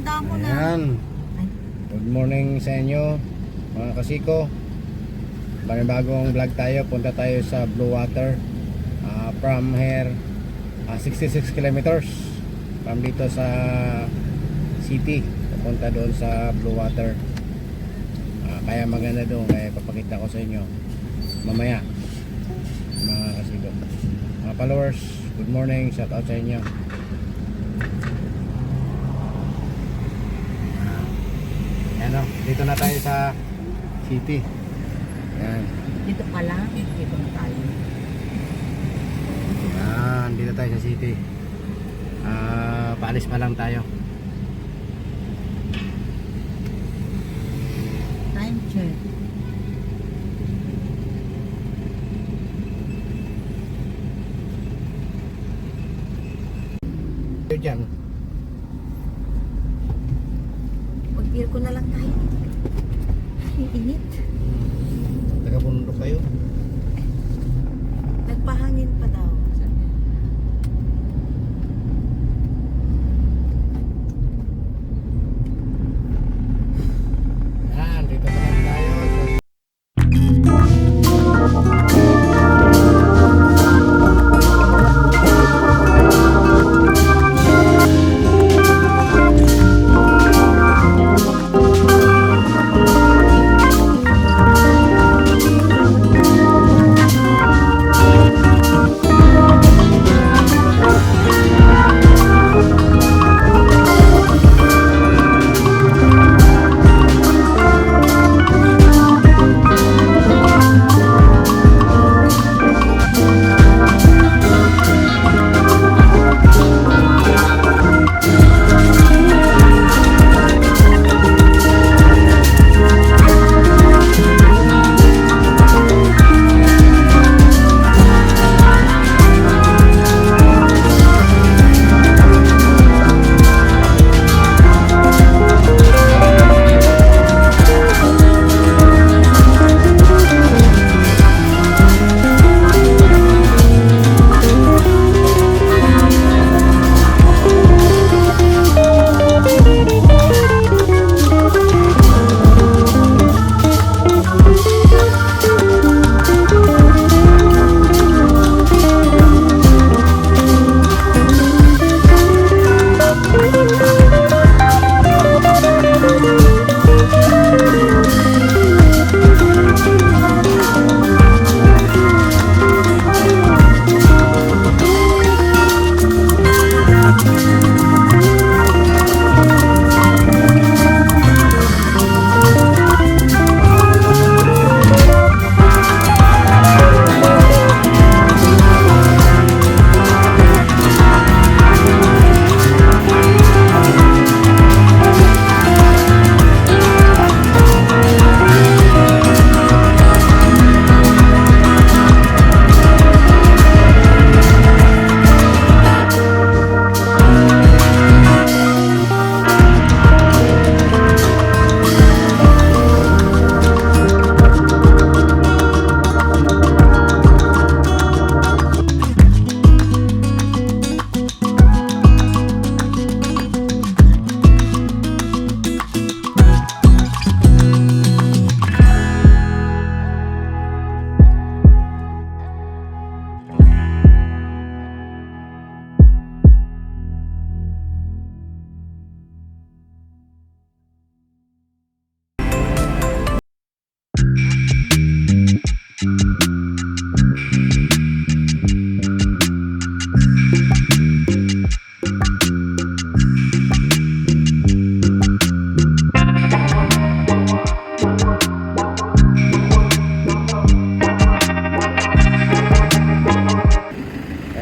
Tanda mo na. Ayan. Ay, Good morning sa inyo, mga kasiko. Bagong vlog tayo. Punta tayo sa Blue Water. Ah, from here, ah, 66 kilometers. From dito sa city. Pupunta doon sa Blue Water. Ah, kaya maganda doon. Kaya papakita ko sa inyo. Mamaya. Mga kasiko. Mga followers, good morning. Shout out sa inyo. Ayan o, dito na tayo sa city. Ayan. dito pa lang. Dito na tayo. Ayan, dito tayo sa city. Ah, paalis pa lang tayo. Time check. Dito Mag-beer ko na lang tayo. Ay, init. Taga bundok kayo. Nagpahangin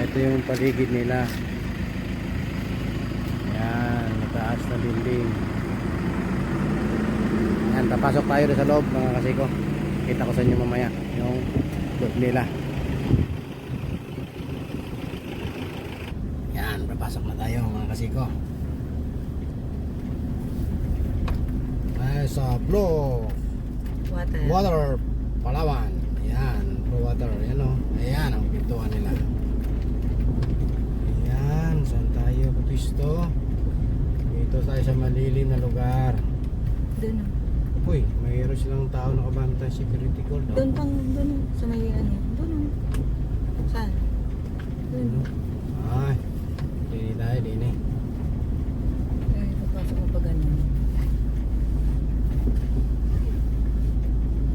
ito yung paligid nila. Yan, mataas na building. Yan, papasok tayo sa loob mga kasiko. Kita ko sa inyo mamaya yung loob nila. Yan, papasok na tayo mga kasiko. Sa Blue Water. Water Palawan. Ayan, Blue Water. Ayan o. Ayan ang pintuan nila. Papisto? Dito tayo sa malilim na lugar. Doon. Uy, mayroon silang tao nakabantay security guard. Doon pang, doon. Sa may ano. Doon. oh. Saan? Doon di tayo, di ni. Ay, papasok mo pa ganun.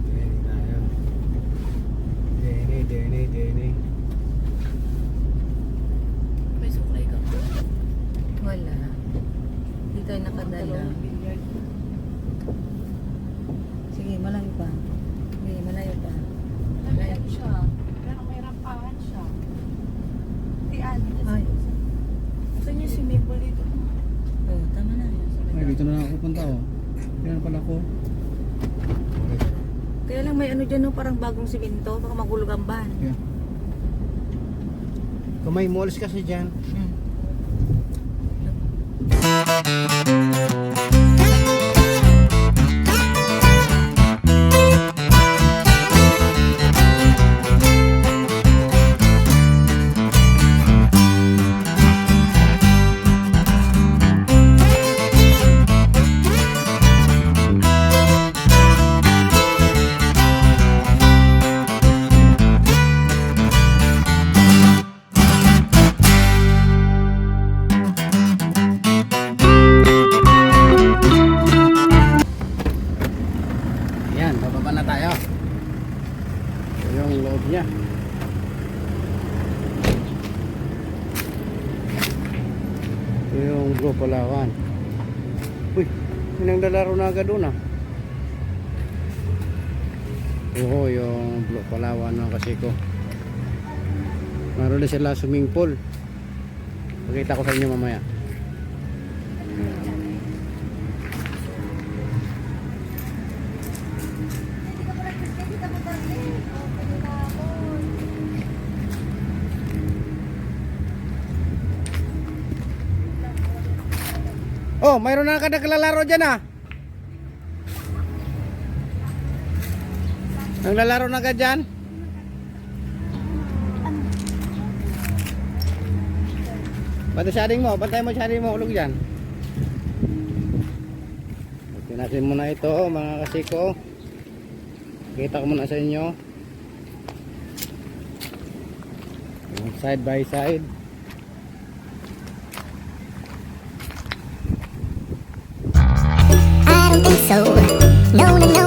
Di ni tayo. Di ni, di ni, di ni. May suklay ka. Wala. Hindi tayo nakadala. Sige, malayo pa. Sige, malayo pa. Malayo siya. Pero may rampahan siya. Di ano. Ay. Saan yung swimming pool dito? Oh, tama na. Ay, dito na ako punta oh. Yan pala ko. Kaya dyan, no, parang bagong simento. Baka magulog ang van. Yeah. Kung may malls kasi dyan, Hmm. Blue Palawan. Uy, may nang lalaro na agad doon ah. Oo, yung Blue Palawan ng kasiko. Meron na sila swimming pool. Pakita ko sa inyo mamaya. Oh, mayroon na kada naglalaro dyan ah. Naglalaro na ka dyan? Bantay sharing mo, bantay mo sharing mo, ulog dyan. Tinasin mo na ito mga kasiko. Kita ko muna sa inyo. Side by side. So. No, no, no,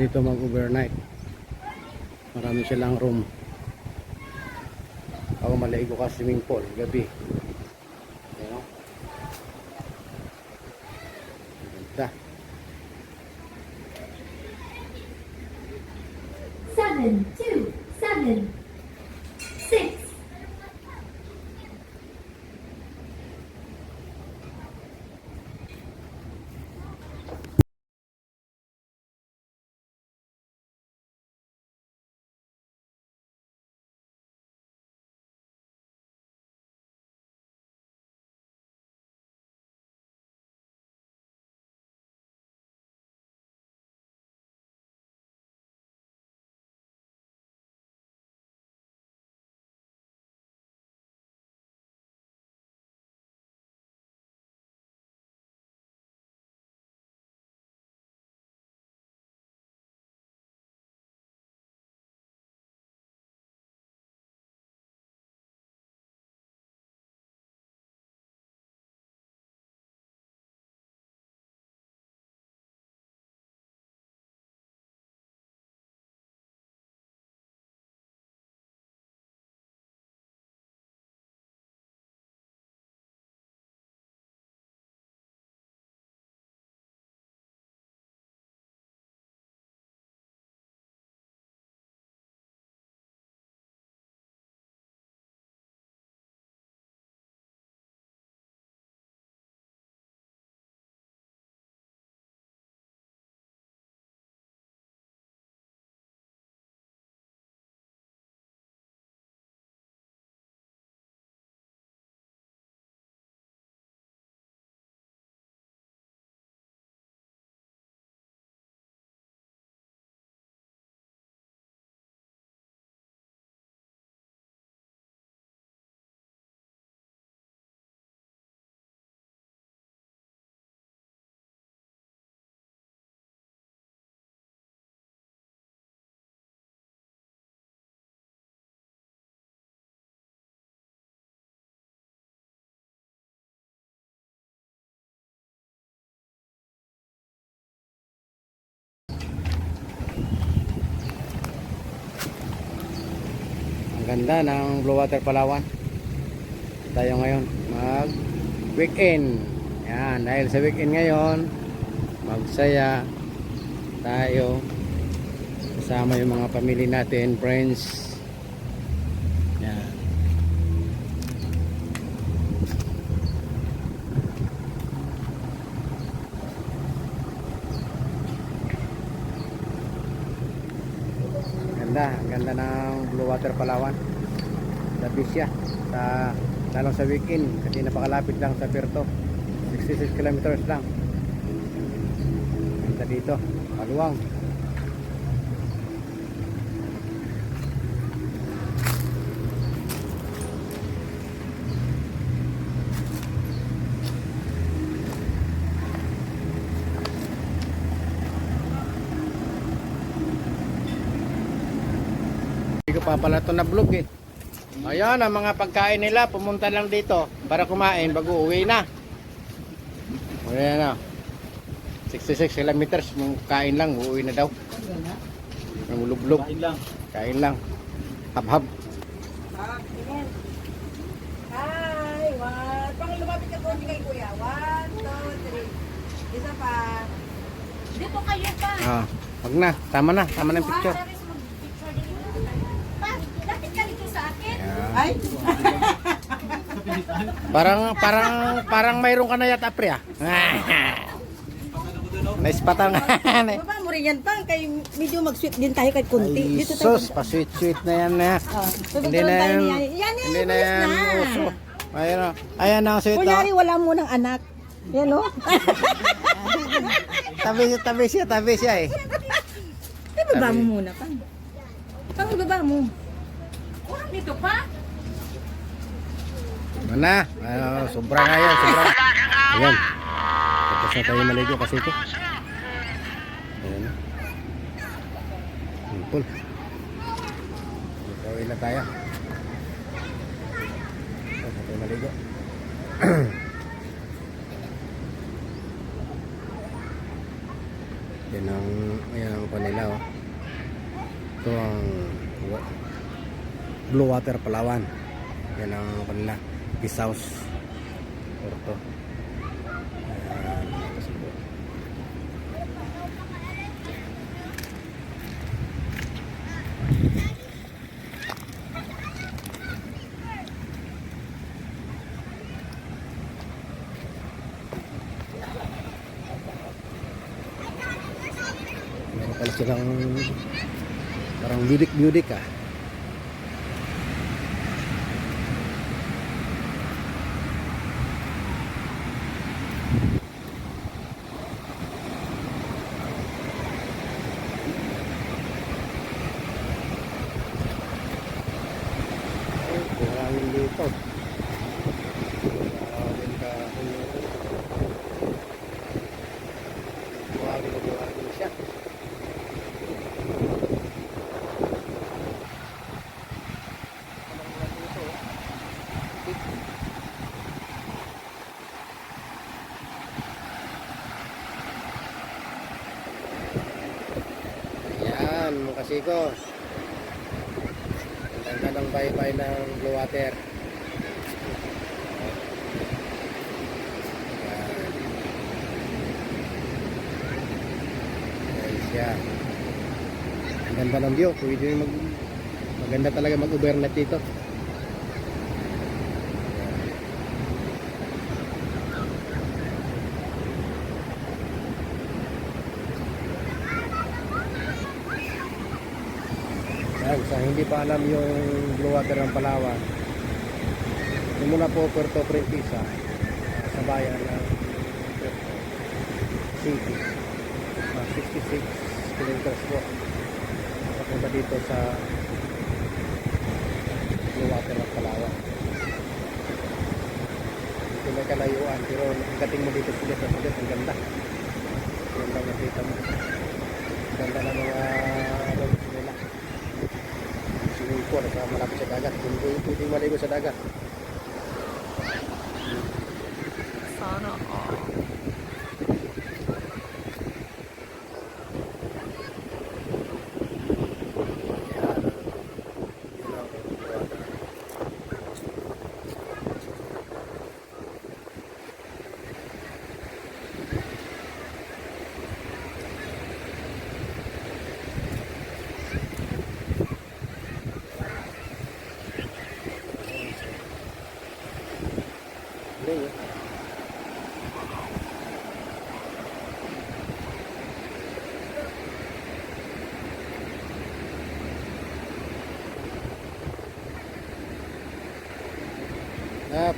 dito mag-overnight. Marami silang room. Ako maligo ka swimming pool gabi. Ganda ng Blue Water Palawan. Tayo ngayon mag weekend. Yan, dahil sa weekend ngayon, magsaya tayo kasama yung mga pamilya natin, friends. Yan. Ganda, ganda ng Blue Water Palawan. Sa Bisya, sa lalo sa weekend kasi napakalapit lang sa Puerto. 66 kilometers lang. Ganda dito, maluwang. Pa pala ito na vlog eh. Ayan ang mga pagkain nila. Pumunta lang dito para kumain bago uwi na. Ayan na. 66 kilometers. Kain lang. Uuwi na daw. Yung lublog. Kain lang. Kain lang. Hab-hab. Hi! One. Pang lumapit ka konti kay kuya. One, two, three. Isa pa. Dito kayo pa. Ah, wag na. Tama na. Tama na yung picture. Pa, lapit ka dito sa akin. Ayan. Ay! Parang parang parang mayroon ka na yata pre ah. Naispatan nga. Baba mo rin yan pang. Kay medyo mag-sweet din tayo kahit kunti. Ay, Dito tayo. sus, pa-sweet-sweet na yan na. Oh, Hindi na yan, Yan, yan, hindi na yan uso. Ayan na. Ayan ang sweet Kunyari wala mo ng anak. Yan o. Tabi, tabi siya, tabi siya eh. Ibaba mo muna pang. Pang ibaba mo. Kurang dito pa. Ano na? Uh, sobra na yan, sobra. Ayan. Tapos na tayo maligo kasi ito. Ayan. Simple. Ipawin na tayo. Tapos tayo maligo. Yan ang, ayan ang panila oh. Ito ang blue water Palawan. Yan ang panila. Guest house. Porto. Ayan, mga kasiko. Meron pala silang parang budik-budik ah. Ay, siya. Ayan, mga kasiko. Ang ganda ng baybay ng Blue Water. Ayan. Ayan siya. Ang ganda ng view. Pwede mag maganda talaga mag-overnight dito. Ayan. Yan, sa hindi pa alam yung Blue Water ng Palawan. Simula po Puerto Princesa sa bayan ng Puerto City. Ah, 66 kilometers po. Papunta dito sa Blue Water ng Palawan. Dito may kalayuan pero pagdating mo dito sila sa sulit ang ganda. Ganda makita mo. Ganda ng mga ano nila swimming pool sa malapit sa dagat. Hindi pwedeng maligo sa dagat. Sana all.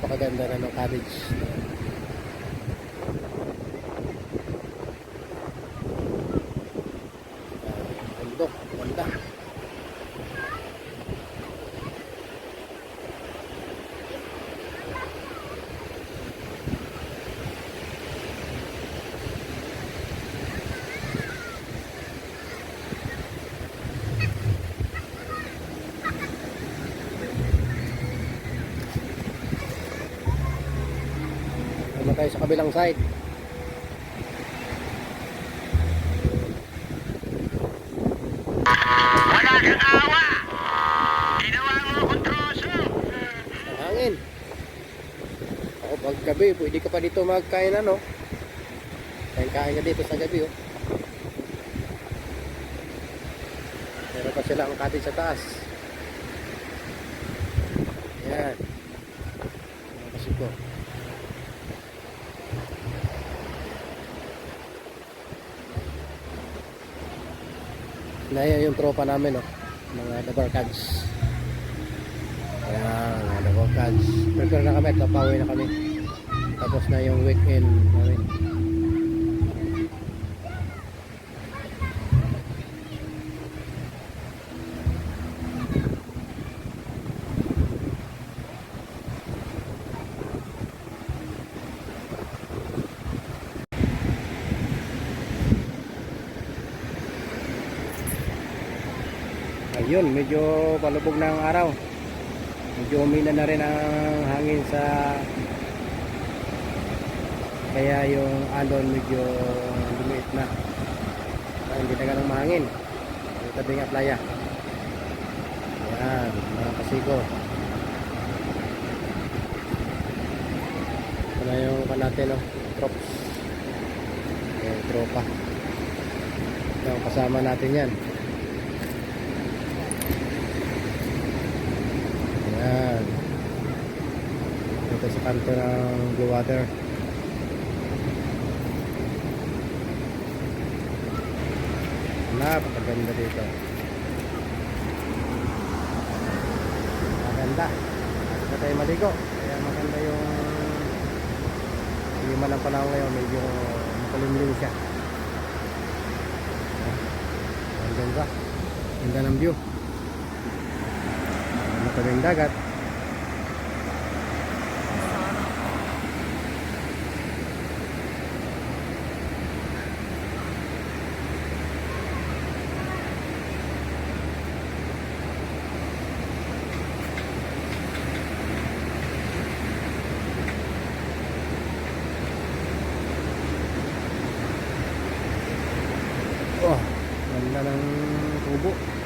Napakaganda na ng cottage. Ah, Bundok, ganda. Naman tayo sa kabilang side. Wala kang awa! Ginawa mo akong troso! Ang hangin. Ako pag gabi, pwede ka pa dito magkain ano. Kain-kain ka dito sa gabi oh. Meron pa sila ang cottage sa taas. Yan. Mga kasiko. Naya yung tropa namin oh. Mga dabarkads. Ayan, mga dabarkads. Prepare na kami at papawi na kami. Tapos na yung weekend namin. Ayun, medyo palubog na ang araw. Medyo umina na rin ang hangin sa kaya yung alon medyo lumiit na. Kaya hindi na ganang mahangin. Yung tabi nga playa. Ayan, mga kasi kasiko. Ito na yung pa natin, no? Trops. Yung tropa. Yung kasama natin yan. Ayan. Dito sa kanto ng Blue Water. Napakaganda dito. Maganda. Hindi tayo maligo. Kaya maganda yung lima ng panahon ngayon. Medyo makulimlim siya. Ang ganda. Ganda ng view tabing dagat Oh, ganda ng tubo.